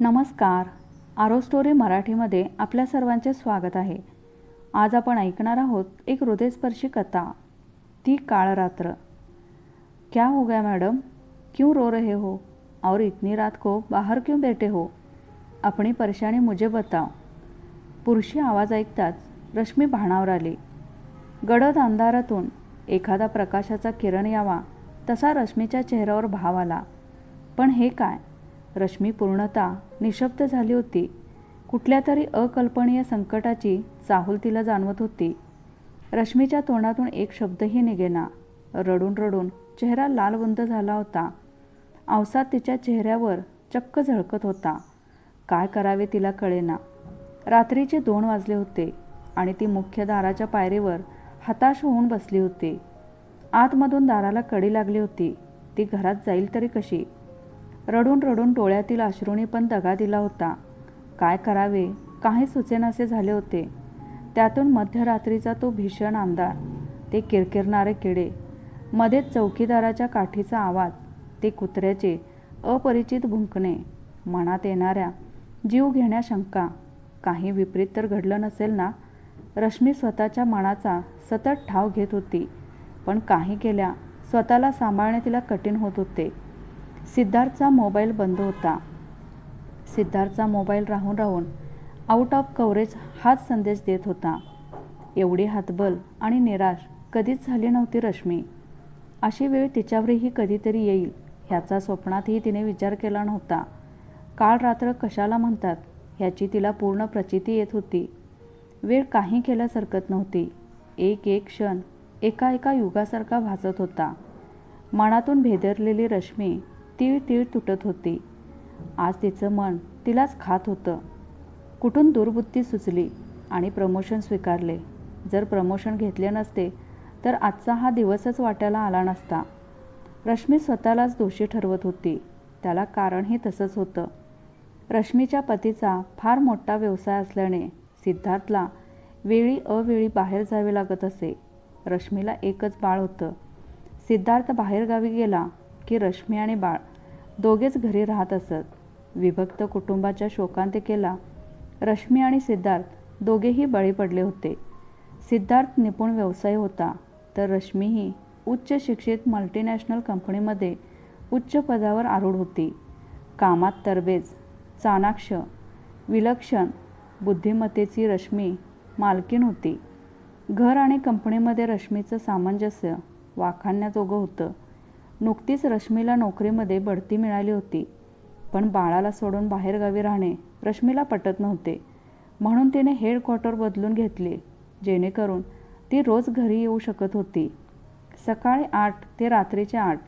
नमस्कार. आरो स्टोरी मराठीमध्ये आपल्या सर्वांचे स्वागत आहे. आज आपण ऐकणार आहोत एक हृदयस्पर्शी कथा. ती काळ रात्र क्या हो गया मॅडम? क्यों रो रहे हो? और इतनी रात को बाहर क्यों बैठे हो? अपनी परेशानी मुझे बताओ. पुरुषी आवाज ऐकताच रश्मी भाणावर आली. गडद अंधारातून एखादा प्रकाशाचा किरण यावा तसा रश्मीच्या चेहऱ्यावर भाव आला. पण हे काय? रश्मी पूर्णता निशब्द झाली होती. कुठल्या तरी अकल्पनीय संकटाची चाहूल तिला जाणवत होती. रश्मीच्या तोंडातून एक शब्दही निघेना. रडून रडून चेहरा लालवंद झाला होता. आवसात तिच्या चेहऱ्यावर चक्क झळकत होता. काय करावे तिला कळेना. रात्रीचे दोन वाजले होते आणि ती मुख्य दाराच्या पायरीवर हताश होऊन बसली होती. आतमधून दाराला कडी लागली होती. ती घरात जाईल तरी कशी? रडून रडून डोळ्यातील अश्रूने पण दगा दिला होता. काय करावे? काही सुचेनासे झाले होते. त्यातून मध्यरात्रीचा तो भीषण आमदार ते किरकिरणारे किडे. मध्येच चौकीदाराच्या काठीचा आवाज. ते कुत्र्याचे अपरिचित भुंकणे. मनात येणाऱ्या जीव घेण्या शंका. काही विपरीत तर घडलं नसेल ना? रश्मी स्वतःच्या मनाचा सतत ठाव घेत होती. पण काही केल्या स्वतःला सांभाळणे तिला कठीण होत होते. सिद्धार्थचा मोबाईल बंद होता. सिद्धार्थचा मोबाईल राहून राहून आउट ऑफ कव्हरेज हाच संदेश देत होता. एवढी हातबल आणि निराश कधीच झाली नव्हती रश्मी. अशी वेळ तिच्यावरही कधीतरी येईल ह्याचा स्वप्नातही तिने विचार केला नव्हता. काळ रात्र कशाला म्हणतात ह्याची तिला पूर्ण प्रचिती येत होती. वेळ काही केल्यास हरकत नव्हती. एक एक क्षण एका एका युगासारखा भासत होता. मनातून भेदरलेली रश्मी तीळ तीळ तुटत होती. आज तिचं मन तिलाच खात होतं. कुठून दुर्बुद्धी सुचली आणि प्रमोशन स्वीकारले? जर प्रमोशन घेतले नसते तर आजचा हा दिवसच वाट्याला आला नसता. रश्मी स्वतःलाच दोषी ठरवत होती. त्याला कारणही तसंच होतं. रश्मीच्या पतीचा फार मोठा व्यवसाय असल्याने सिद्धार्थला वेळी अवेळी बाहेर जावे लागत असे. रश्मीला एकच बाळ होतं. सिद्धार्थ बाहेरगावी गेला. की रश्मी आणि बाळ दोघेच घरी राहत असत. विभक्त कुटुंबाच्या शोकांतिकेला रश्मी आणि सिद्धार्थ दोघेही बळी पडले होते. सिद्धार्थ निपुण व्यवसाय होता तर रश्मीही उच्च शिक्षित मल्टीनॅशनल कंपनीमध्ये उच्च पदावर आरूढ होती. कामात तरबेज चाणाक्ष विलक्षण बुद्धिमत्तेची रश्मी मालकीण होती. घर आणि कंपनीमध्ये रश्मीचं सामंजस्य वाखाणण्याजोगं होतं. नुकतीच रश्मीला नोकरीमध्ये बढती मिळाली होती. पण बाळाला सोडून बाहेरगावी राहणे रश्मीला पटत नव्हते. म्हणून तिने हेडक्वॉर्टर बदलून घेतले जेणेकरून ती रोज घरी येऊ शकत होती. सकाळी आठ ते रात्रीचे आठ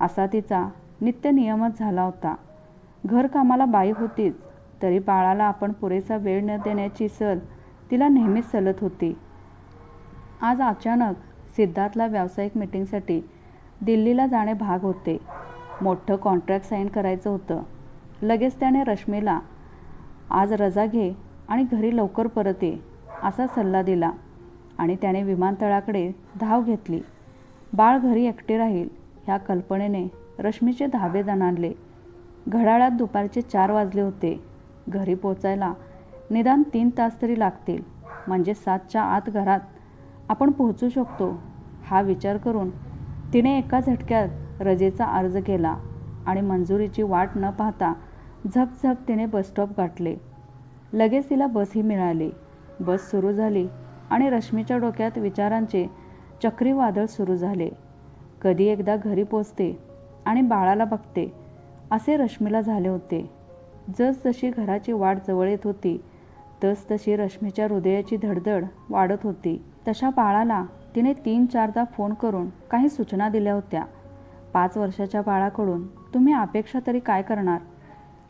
असा तिचा नित्य नियमच झाला होता. घरकामाला बाई होतीच तरी बाळाला आपण पुरेसा वेळ न देण्याची सल तिला नेहमीच सलत होती. आज अचानक सिद्धार्थला व्यावसायिक मिटिंगसाठी दिल्लीला जाणे भाग होते. मोठं कॉन्ट्रॅक्ट साईन करायचं होतं. लगेच त्याने रश्मीला आज रजा घे आणि घरी लवकर परत ये असा सल्ला दिला. आणि त्याने विमानतळाकडे धाव घेतली. बाळ घरी एकटे राहील ह्या कल्पनेने रश्मीचे धाबे दणाणले. घड्याळात दुपारचे चार वाजले होते. घरी पोचायला निदान तीन तास तरी लागतील. म्हणजे सातच्या आत घरात आपण पोहोचू शकतो हा विचार करून तिने एका झटक्यात रजेचा अर्ज केला आणि मंजुरीची वाट न पाहता झपझप तिने बसस्टॉप गाठले. लगेच तिला बसही मिळाली. बस सुरू झाली आणि रश्मीच्या डोक्यात विचारांचे चक्रीवादळ सुरू झाले. कधी एकदा घरी पोचते आणि बाळाला बघते असे रश्मीला झाले होते. जसजशी घराची वाट जवळ येत होती तसतशी रश्मीच्या हृदयाची धडधड वाढत होती. तशा बाळाला तिने तीन चारदा फोन करून काही सूचना दिल्या होत्या. पाच वर्षाच्या बाळाकडून तुम्ही अपेक्षा तरी काय करणार?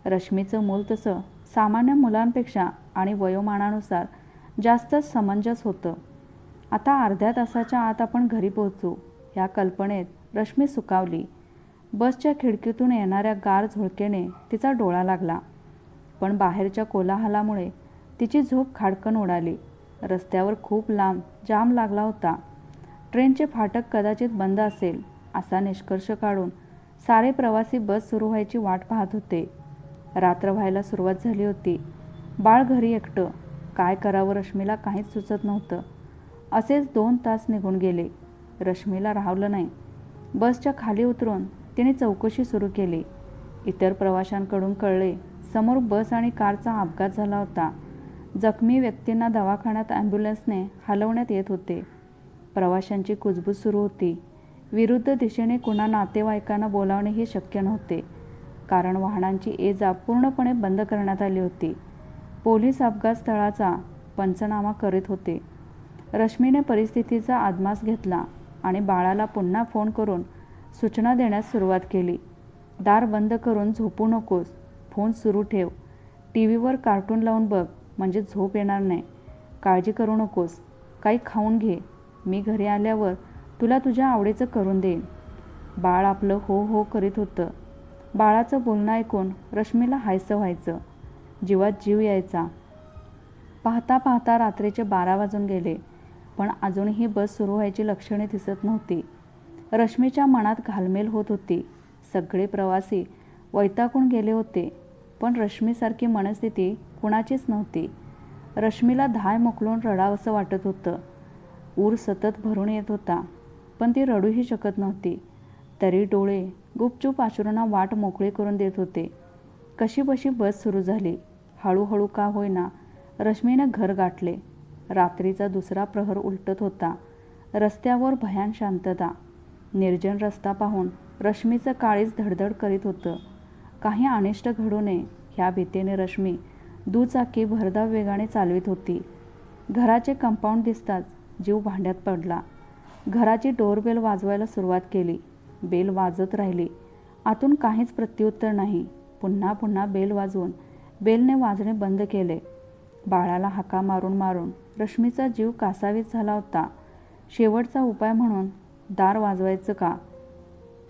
रश्मीचं मूल तसं सामान्य मुलांपेक्षा आणि वयोमानानुसार जास्तच समंजस होतं. आता अर्ध्या तासाच्या आत आपण घरी पोहोचू ह्या कल्पनेत रश्मी सुकावली. बसच्या खिडकीतून येणाऱ्या गार झुळकेने तिचा डोळा लागला. पण बाहेरच्या कोलाहलामुळे तिची झोप खाडकन उडाली. रस्त्यावर खूप लांब जाम लागला होता. ट्रेनचे फाटक कदाचित बंद असेल असा निष्कर्ष काढून सारे प्रवासी बस सुरू व्हायची वाट पाहत होते. रात्र व्हायला सुरुवात झाली होती. बाळ घरी एकटं. काय करावं रश्मीला काहीच सुचत नव्हतं. असेच दोन तास निघून गेले. रश्मीला राहवलं नाही. बसच्या खाली उतरून तिने चौकशी सुरू केली. इतर प्रवाशांकडून कळले समोर बस आणि कारचा अपघात झाला होता. जखमी व्यक्तींना दवाखान्यात ॲम्ब्युलन्सने हलवण्यात येत होते. प्रवाशांची कुजबूज सुरू होती. विरुद्ध दिशेने कुणा नातेवाईकांना बोलावणे हे शक्य नव्हते. कारण वाहनांची ये जा पूर्णपणे बंद करण्यात आली होती. पोलीस अपघात स्थळाचा पंचनामा करीत होते. रश्मीने परिस्थितीचा आदमास घेतला आणि बाळाला पुन्हा फोन करून सूचना देण्यास सुरुवात केली. दार बंद करून झोपू नकोस फोन सुरू ठेव. टी व्हीवर कार्टून लावून बघ म्हणजे झोप येणार नाही. काळजी करू नकोस काही खाऊन घे. मी घरी आल्यावर तुला तुझ्या आवडीचं करून देईन. बाळ आपलं हो हो करीत होतं. बाळाचं बोलणं ऐकून रश्मीला हायसं व्हायचं. जीवात जीव यायचा. पाहता पाहता रात्रीचे बारा वाजून गेले पण अजूनही बस सुरू व्हायची लक्षणे दिसत नव्हती. रश्मीच्या मनात घालमेल होत होती. सगळे प्रवासी वैतागून गेले होते पण रश्मीसारखी मनस्थिती कुणाचीच नव्हती. रश्मीला धाय मोकलून रडावंसं वाटत होतं. ऊर सतत भरून येत होता. पण ती रडूही शकत नव्हती. तरी डोळे गुपचूप आश्रूंना वाट मोकळी करून देत होते. कशीबशी बस सुरू झाली. हळूहळू का होईना रश्मीनं घर गाठले. रात्रीचा दुसरा प्रहर उलटत होता. रस्त्यावर भयान शांतता. निर्जन रस्ता पाहून रश्मीचं काळीच धडधड करीत होतं. काही अनिष्ट घडू नये ह्या भीतीने रश्मी दुचाकी भरधाव वेगाने चालवित होती. घराचे कंपाऊंड दिसताच जीव भांड्यात पडला. घराची डोरबेल वाजवायला सुरुवात केली. बेल वाजत राहिली. आतून काहीच प्रत्युत्तर नाही. पुन्हा पुन्हा बेल वाजवून बेलने वाजणे बंद केले. बाळाला हाका मारून मारून रश्मीचा जीव कासावीस झाला होता. शेवटचा उपाय म्हणून दार वाजवायचं का?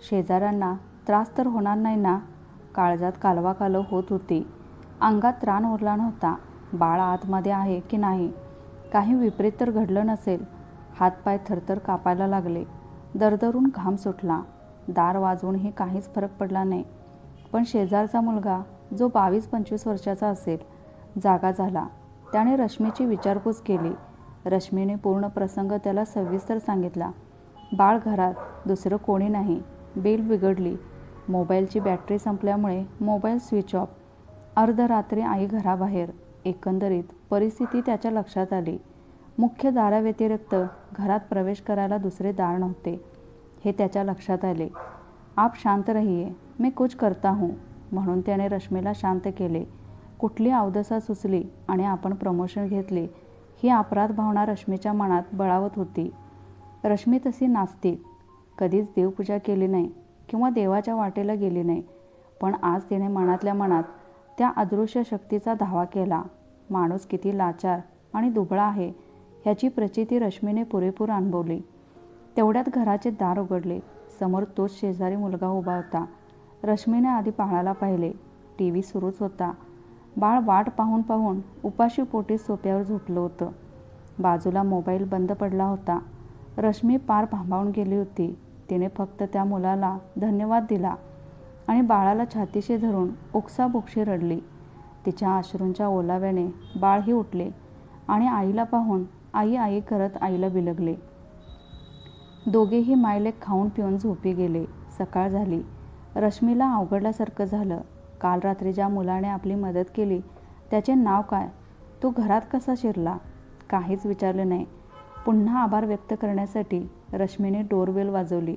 शेजाऱ्यांना त्रास तर होणार नाही ना? काळजात कालवा कालव होत होती. अंगात त्राण उरला नव्हता. बाळ आतमध्ये आहे की नाही? काही विपरीत तर घडलं नसेल. हातपाय थरथर कापायला लागले. दरदरून घाम सुटला. दार वाजवूनही काहीच फरक पडला नाही. पण शेजारचा मुलगा जो बावीस पंचवीस वर्षाचा असेल जागा झाला. त्याने रश्मीची विचारपूस केली. रश्मीने पूर्ण प्रसंग त्याला सविस्तर सांगितला. बाळ घरात दुसरं कोणी नाही. बेल बिघडली. मोबाईलची बॅटरी संपल्यामुळे मोबाईल स्विच ऑफ. अर्धरात्री आई घराबाहेर एकंदरीत परिस्थिती त्याच्या लक्षात आली. मुख्य दाराव्यतिरिक्त घरात प्रवेश करायला दुसरे दार नव्हते. हे त्याच्या लक्षात आले. आप शांत रहिये. मी कुछ करता हूँ म्हणून त्याने रश्मीला शांत केले. कुठली अवदसा सुचली आणि आपण प्रमोशन घेतले ही अपराध भावना रश्मीच्या मनात बळावत होती. रश्मी तशी नास्तिक. कधीच देवपूजा केली नाही किंवा देवाच्या वाटेला गेली नाही. पण आज तिने मनातल्या मनात त्या अदृश्य शक्तीचा धावा केला. माणूस किती लाचार आणि दुबळा आहे ह्याची प्रचिती रश्मीने पुरेपूर अनुभवली. तेवढ्यात घराचे दार उघडले. समोर तोच शेजारी मुलगा उभा होता. रश्मीने आधी पाळाला पाहिले. टी व्ही सुरूच होता. बाळ वाट पाहून पाहून उपाशी पोटी सोप्यावर झोपलं होतं. बाजूला मोबाईल बंद पडला होता. रश्मी पार भांबावून गेली होती. तिने फक्त त्या मुलाला धन्यवाद दिला आणि बाळाला छातीशी धरून ओक्साबोक्षी रडली. तिच्या अश्रूंच्या ओलाव्याने बाळही उठले आणि आईला पाहून आई आई करत आईला बिलगले. दोघेही मायलेक खाऊन पिऊन झोपी गेले. सकाळ झाली. रश्मीला अवघडल्यासारखं झालं. काल रात्री ज्या मुलाने आपली मदत केली त्याचे नाव काय? तो घरात कसा शिरला? काहीच विचारलं नाही. पुन्हा आभार व्यक्त करण्यासाठी रश्मीने डोरबेल वाजवली.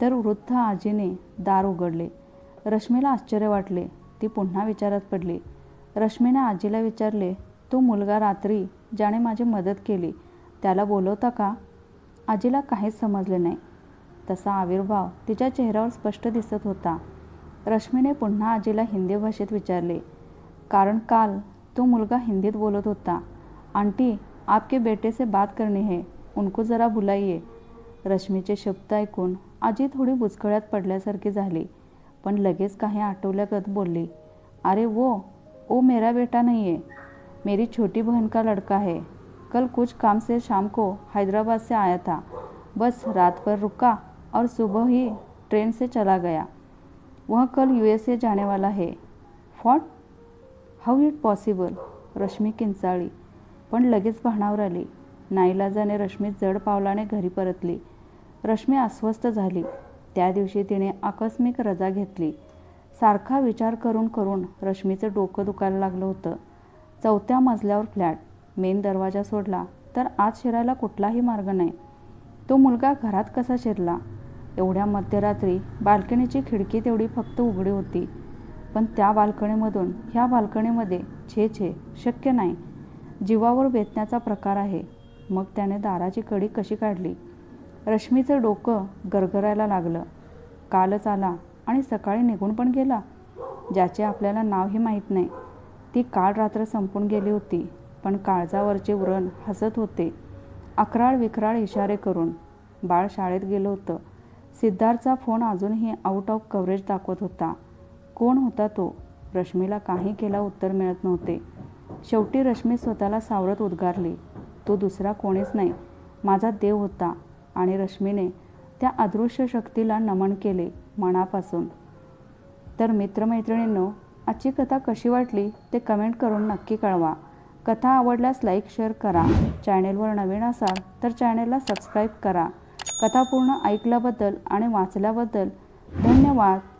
तर वृद्ध आजीने दार उघडले. रश्मीला आश्चर्य वाटले. ती पुन्हा विचारात पडली. रश्मीने आजीला विचारले तो मुलगा रात्री ज्याने माझी मदत केली त्याला बोलवता का? आजीला काहीच समजले नाही. तसा आविर्भाव तिच्या चेहऱ्यावर स्पष्ट दिसत होता. रश्मीने पुन्हा आजीला हिंदी भाषेत विचारले कारण काल तो मुलगा हिंदीत बोलत होता. आंटी आपके बेटे से बात करणे है. उनको जरा बुलाइये रश्मीचे शब्द ऐकून आजी थोडी बुचकळ्यात पडल्यासारखी झाली पण लगेच काही आठवल्यागत बोलली अरे वो ओ मेरा बेटा नहीं है, मेरी छोटी बहन का लड़का है। कल कुछ काम से शाम को हैदराबाद से आया था। बस रात भर रुका और सुबह ही ट्रेन से चला गया। वह कल यूएसए जाने वाला है। What how it possible? Rashmi किंचाळली पण लगेच भानावर आली. नाईलाजाने रश्मी जड पावलाने घरी परतली. रश्मी अस्वस्थ झाली. त्या दिवशी तिने आकस्मिक रजा घेतली. सारखा विचार करून करून रश्मीचं डोकं दुखायला लागलं होतं. चौथ्या मजल्यावर फ्लॅट मेन दरवाजा सोडला तर आत शिरायला कुठलाही मार्ग नाही. तो मुलगा घरात कसा शिरला? एवढ्या मध्यरात्री बाल्कनीची खिडकी तेवढी फक्त उघडी होती. पण त्या बाल्कनीमधून ह्या बाल्कनीमध्ये छे छे शक्य नाही. जीवावर बेतण्याचा प्रकार आहे. मग त्याने दाराची कडी कशी काढली? रश्मीचं डोकं गरगरायला लागलं. कालच आला. आणि सकाळी निघून पण गेला. ज्याचे आपल्याला नावही माहीत नाही. ती काळ रात्र संपून गेली होती पण काळजावरचे व्रण हसत होते. अकराळ विखराळ इशारे करून बाळ शाळेत गेलं होतं. सिद्धार्थचा फोन अजूनही आउट ऑफ कव्हरेज दाखवत होता. कोण होता तो? रश्मीला काही केला उत्तर मिळत नव्हते. शेवटी रश्मी स्वतःला सावरत उद्गारली. तो दुसरा कोणीच नाही. माझा देव होता आणि रश्मीने त्या अदृश्य शक्तीला नमन केले. मनापासून. तर मित्रमैत्रिणींनो आजची कथा कशी वाटली ते कमेंट करून नक्की कळवा. कथा आवडल्यास लाईक शेअर करा. चॅनेलवर नवीन असाल तर चॅनेलला सबस्क्राईब करा. कथा पूर्ण ऐकल्याबद्दल आणि वाचल्याबद्दल धन्यवाद.